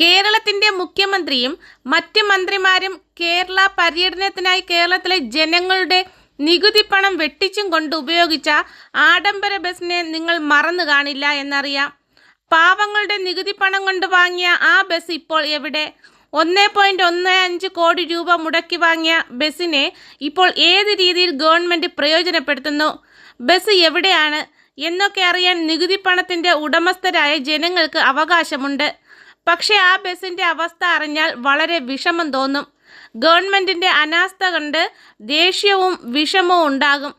കേരളത്തിന്റെ മുഖ്യമന്ത്രിയും മറ്റ് മന്ത്രിമാരും കേരള പര്യടനത്തിനായി കേരളത്തിലെ ജനങ്ങളുടെ നികുതി പണം വെട്ടിച്ചും കൊണ്ട് ഉപയോഗിച്ച ആഡംബര ബസ്സിനെ നിങ്ങൾ മറന്നു കാണില്ല എന്നറിയാം. പാവങ്ങളുടെ നികുതി പണം കൊണ്ട് വാങ്ങിയ ആ ബസ് ഇപ്പോൾ എവിടെ? ഒന്ന് പോയിന്റ് ഒന്ന് അഞ്ച് കോടി രൂപ മുടക്കി വാങ്ങിയ ബസ്സിനെ ഇപ്പോൾ ഏത് രീതിയിൽ ഗവൺമെന്റ് പ്രയോജനപ്പെടുത്തുന്നു? ബസ് എവിടെയാണ്? എന്നൊക്കെ അറിയാൻ നികുതി പണത്തിന്റെ ഉടമസ്ഥരായ ജനങ്ങൾക്ക് അവകാശമുണ്ട്. പക്ഷേ ആ ബസിന്റെ അവസ്ഥ അറിഞ്ഞാൽ വളരെ വിഷമം തോന്നും. ഗവൺമെന്റിന്റെ അനാസ്ഥ കണ്ട് ദേഷ്യവും വിഷമവും ഉണ്ടാകും.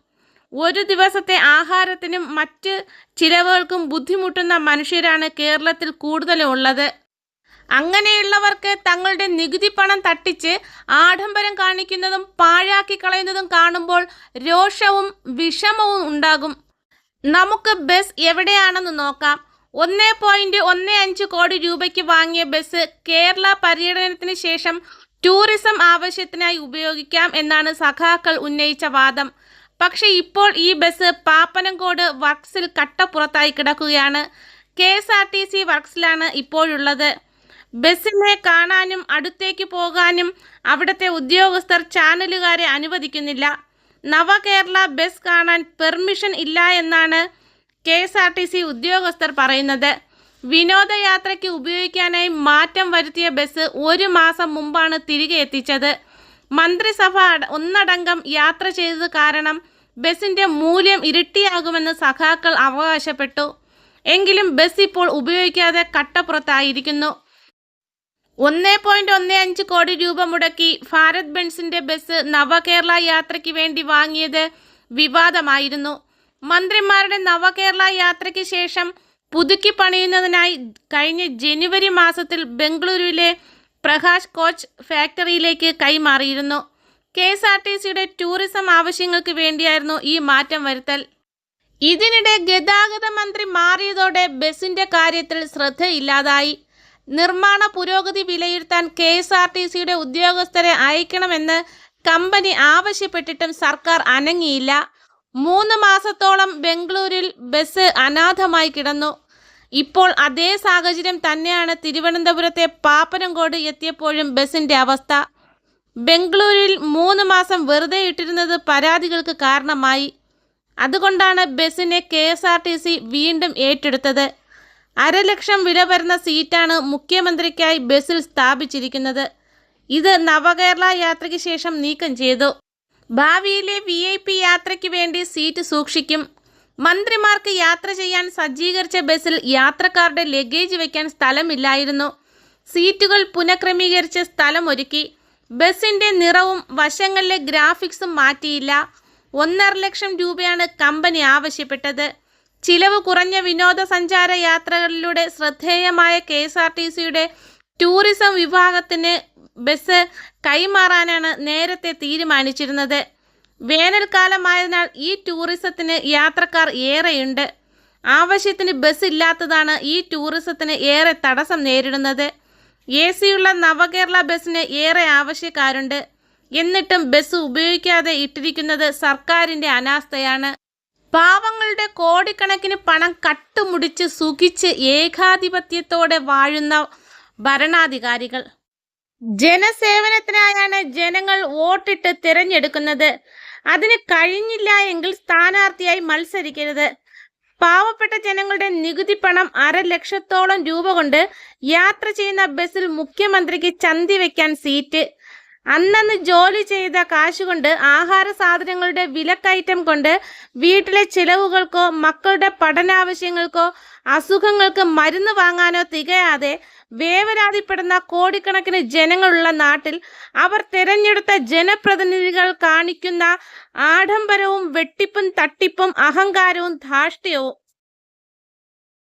ഒരു ദിവസത്തെ ആഹാരത്തിനും മറ്റ് ചിലവുകൾക്കും ബുദ്ധിമുട്ടുന്ന മനുഷ്യരാണ് കേരളത്തിൽ കൂടുതലും ഉള്ളത്. അങ്ങനെയുള്ളവർക്ക് തങ്ങളുടെ നികുതി പണം തട്ടിച്ച് ആഡംബരം കാണിക്കുന്നതും പാഴാക്കി കളയുന്നതും കാണുമ്പോൾ രോഷവും വിഷമവും ഉണ്ടാകും. നമുക്ക് ബസ് എവിടെയാണെന്ന് നോക്കാം. ഒന്ന് പോയിന്റ് ഒന്ന് അഞ്ച് കോടി രൂപയ്ക്ക് വാങ്ങിയ ബസ് കേരള പര്യടനത്തിന് ശേഷം ടൂറിസം ആവശ്യത്തിനായി ഉപയോഗിക്കാം എന്നാണ് സഖാക്കൾ ഉന്നയിച്ച വാദം. പക്ഷേ ഇപ്പോൾ ഈ ബസ് പാപ്പനംകോട് വർക്സിൽ കട്ടപ്പുറത്തായി കിടക്കുകയാണ്. K S R T C വർക്സിലാണ് ഇപ്പോഴുള്ളത്. ബസ്സിനെ കാണാനും അടുത്തേക്ക് പോകാനും അവിടുത്തെ ഉദ്യോഗസ്ഥർ ചാനലുകാരെ അനുവദിക്കുന്നില്ല. നവകേരള ബസ് കാണാൻ പെർമിഷൻ ഇല്ല എന്നാണ് K S R T C ഉദ്യോഗസ്ഥർ പറയുന്നത് വിനോദയാത്രയ്ക്ക് ഉപയോഗിക്കാനായി മാറ്റം വരുത്തിയ ബസ് ഒരു മാസം മുമ്പാണ് തിരികെ എത്തിച്ചത്. മന്ത്രിസഭ ഒന്നടങ്കം യാത്ര ചെയ്തത് കാരണം ബസിന്റെ മൂല്യം ഇരട്ടിയാകുമെന്ന് സഖാക്കൾ അവകാശപ്പെട്ടു. എങ്കിലും ബസ് ഇപ്പോൾ ഉപയോഗിക്കാതെ കട്ടപ്പുറത്തായിരിക്കുന്നു. ഒന്നേ പോയിന്റ് ഒന്ന് അഞ്ച് കോടി രൂപ മുടക്കി ഭാരത് ബെൻസിന്റെ ബസ് നവകേരള യാത്രയ്ക്ക് വേണ്ടി വാങ്ങിയത് വിവാദമായിരുന്നു. മന്ത്രിമാരുടെ നവകേരള യാത്രയ്ക്ക് ശേഷം പുതുക്കി പണിയുന്നതിനായി കഴിഞ്ഞ ജനുവരി മാസത്തിൽ ബംഗളൂരുവിലെ പ്രകാശ് കോച്ച് ഫാക്ടറിയിലേക്ക് കൈമാറിയിരുന്നു. കെ എസ് ആർ ടി സിയുടെ ടൂറിസം ആവശ്യങ്ങൾക്ക് വേണ്ടിയായിരുന്നു ഈ മാറ്റം വരുത്തൽ. ഇതിനിടെ ഗതാഗത മന്ത്രി മാറിയതോടെ ബസിന്റെ കാര്യത്തിൽ ശ്രദ്ധയില്ലാതായി നിർമ്മാണ പുരോഗതി വിലയിരുത്താൻ കെ എസ് ആർ ടി സിയുടെ ഉദ്യോഗസ്ഥരെ അയക്കണമെന്ന് കമ്പനി ആവശ്യപ്പെട്ടിട്ടും സർക്കാർ അനങ്ങിയില്ല. മൂന്ന് മാസത്തോളം ബംഗളൂരിൽ ബസ് അനാഥമായി കിടന്നു. ഇപ്പോൾ അതേ സാഹചര്യം തന്നെയാണ് തിരുവനന്തപുരത്തെ പാപ്പനംകോട് എത്തിയപ്പോഴും ബസിന്റെ അവസ്ഥ. ബംഗളൂരിൽ മൂന്ന് മാസം വെറുതെ ഇട്ടിരുന്നത് പരാതികൾക്ക് കാരണമായി. അതുകൊണ്ടാണ് ബസ്സിനെ K S R T C വീണ്ടും ഏറ്റെടുത്തത്. അരലക്ഷം വില വരുന്ന സീറ്റാണ് മുഖ്യമന്ത്രിക്കായി ബസ്സിൽ സ്ഥാപിച്ചിരിക്കുന്നത്. ഇത് നവകേരള യാത്രയ്ക്ക് ശേഷം നീക്കം ചെയ്തു. ഭാവിയിലെ വി ഐ പി യാത്രയ്ക്ക് വേണ്ടി സീറ്റ് സൂക്ഷിക്കും. മന്ത്രിമാർക്ക് യാത്ര ചെയ്യാൻ സജ്ജീകരിച്ച ബസ്സിൽ യാത്രക്കാരുടെ ലഗേജ് വയ്ക്കാൻ സ്ഥലമില്ലായിരുന്നു. സീറ്റുകൾ പുനഃക്രമീകരിച്ച് സ്ഥലമൊരുക്കി. ബസ്സിന്റെ നിറവും വശങ്ങളിലെ ഗ്രാഫിക്സും മാറ്റിയില്ല. ഒന്നര ലക്ഷം രൂപയാണ് കമ്പനി ആവശ്യപ്പെട്ടത്. ചിലവ് കുറഞ്ഞ വിനോദസഞ്ചാര യാത്രകളിലൂടെ ശ്രദ്ധേയമായ കെ എസ് ആർ ടി സിയുടെ ടൂറിസം വിഭാഗത്തിന് ബസ് കൈമാറാനാണ് നേരത്തെ തീരുമാനിച്ചിരുന്നത്. വേനൽക്കാലമായതിനാൽ ഈ ടൂറിസത്തിന് യാത്രക്കാർ ഏറെയുണ്ട്. ആവശ്യത്തിന് ബസ് ഇല്ലാത്തതാണ് ഈ ടൂറിസത്തിന് ഏറെ തടസ്സം നേരിടുന്നത്. എ സിയുള്ള നവകേരള ബസ്സിന് ഏറെ ആവശ്യക്കാരുണ്ട്. എന്നിട്ടും ബസ് ഉപയോഗിക്കാതെ ഇട്ടിരിക്കുന്നത് സർക്കാരിന്റെ അനാസ്ഥയാണ്. പാവങ്ങളുടെ കോടിക്കണക്കിന് പണം കട്ടുമുടിച്ച് സുഖിച്ച് ഏകാധിപത്യത്തോടെ വാഴുന്ന ഭരണാധികാരികൾ. ജനസേവനത്തിനായാണ് ജനങ്ങൾ വോട്ടിട്ട് തിരഞ്ഞെടുക്കുന്നത്. അതിന് കഴിഞ്ഞില്ല എങ്കിൽ സ്ഥാനാർത്ഥിയായി മത്സരിക്കരുത്. പാവപ്പെട്ട ജനങ്ങളുടെ നികുതി പണം അര ലക്ഷത്തോളം രൂപ കൊണ്ട് യാത്ര ചെയ്യുന്ന ബസ്സിൽ മുഖ്യമന്ത്രിക്ക് ചന്തി വെക്കാൻ സീറ്റ്. അന്നന്ന് ജോലി ചെയ്ത കാശുകൊണ്ട് ആഹാര സാധനങ്ങളുടെ വിലക്കയറ്റം കൊണ്ട് വീട്ടിലെ ചിലവുകൾക്കോ മക്കളുടെ പഠനാവശ്യങ്ങൾക്കോ അസുഖങ്ങൾക്ക് മരുന്ന് വാങ്ങാനോ തികയാതെ വേവലാതിപ്പെടുന്ന കോടിക്കണക്കിന് ജനങ്ങളുള്ള നാട്ടിൽ അവർ തിരഞ്ഞെടുത്ത ജനപ്രതിനിധികൾ കാണിക്കുന്ന ആഡംബരവും വെട്ടിപ്പും തട്ടിപ്പും അഹങ്കാരവും ധാർഷ്ട്യവും